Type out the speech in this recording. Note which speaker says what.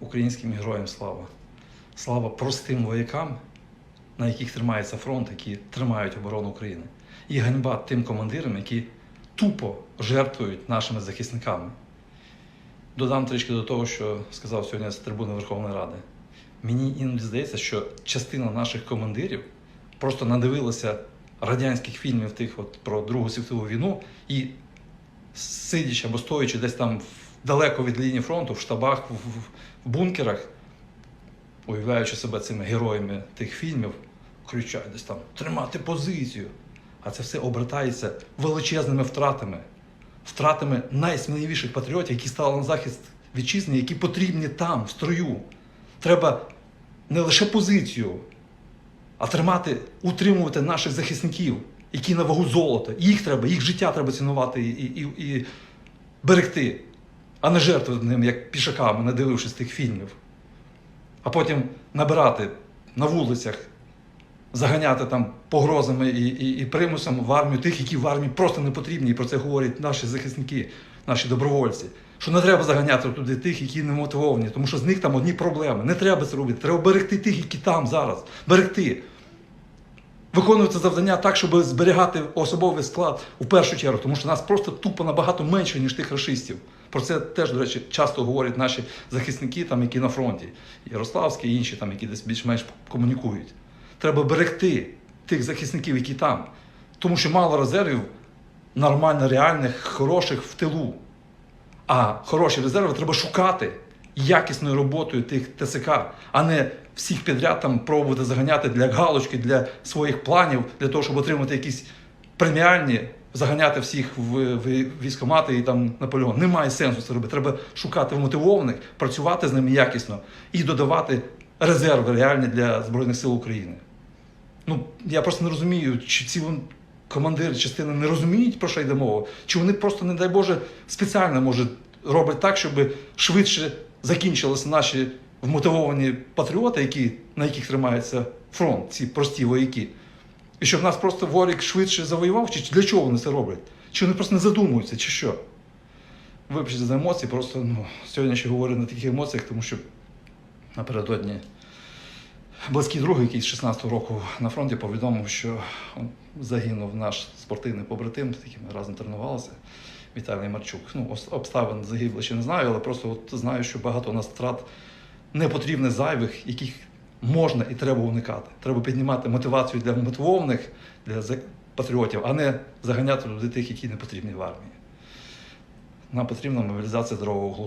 Speaker 1: українським героям слава. Слава простим воякам, на яких тримається фронт, які тримають оборону України. І ганьба тим командирам, які тупо жертвують нашими захисниками. Додам трішки до того, що сказав сьогодні з трибуни Верховної Ради. Мені іноді здається, що частина наших командирів просто надивилася радянських фільмів тих от про Другу світову війну і сидячи або стоячи десь там далеко від лінії фронту, в штабах, в, в- бункерах, уявляючи себе цими героями тих фільмів, кричать десь там тримати позицію. А це все обертається величезними втратами, втратами найсміливіших патріотів, які стали на захист вітчизни, які потрібні там, в строю. Треба не лише позицію, а тримати, утримувати наших захисників, які на вагу золота. Їх треба, їх життя треба цінувати і, і, і, берегти, а не жертвувати ним, як пішаками, не дивившись тих фільмів. А потім набирати на вулицях, заганяти там погрозами і, і, і примусом в армію тих, які в армії просто не потрібні. І про це говорять наші захисники, наші добровольці. Що не треба заганяти туди тих, які не мотивовані, тому що з них там одні проблеми. Не треба це робити. Треба берегти тих, які там зараз. Берегти. Виконувати завдання так, щоб зберігати особовий склад у першу чергу, тому що нас просто тупо набагато менше, ніж тих расистів. Про це теж, до речі, часто говорять наші захисники, там, які на фронті, Ярославські інші, там, які десь більш-менш комунікують. Треба берегти тих захисників, які там. Тому що мало резервів нормально, реальних, хороших в тилу. А хороші резерви треба шукати якісною роботою тих ТСК, а не всіх підряд там пробувати заганяти для галочки, для своїх планів, для того, щоб отримати якісь преміальні, заганяти всіх в, військомати і там Наполеон. Немає сенсу це робити. Треба шукати вмотивованих, працювати з ними якісно і додавати резерви реальні для Збройних сил України. Ну, я просто не розумію, чи ці командири частини не розуміють, про що йде мова, чи вони просто, не дай Боже, спеціально може роблять так, щоб швидше закінчилися наші вмотивовані патріоти, які, на яких тримається фронт, ці прості вояки. І щоб нас просто ворік швидше завоював, чи для чого вони це роблять? Чи вони просто не задумуються, чи що? Вибачте за емоції, просто ну, сьогодні ще говорю на таких емоціях, тому що напередодні близький друг, який з 16-го року на фронті, повідомив, що загинув наш спортивний побратим, з яким ми разом тренувалися, Віталій Марчук. Ну, обставин загиблих ще не знаю, але просто от знаю, що багато у нас втрат непотрібних зайвих, яких можна і треба уникати. Треба піднімати мотивацію для мотивованих, для патріотів, а не заганяти туди тих, які не потрібні в армії. Нам потрібна мобілізація здорового глузду.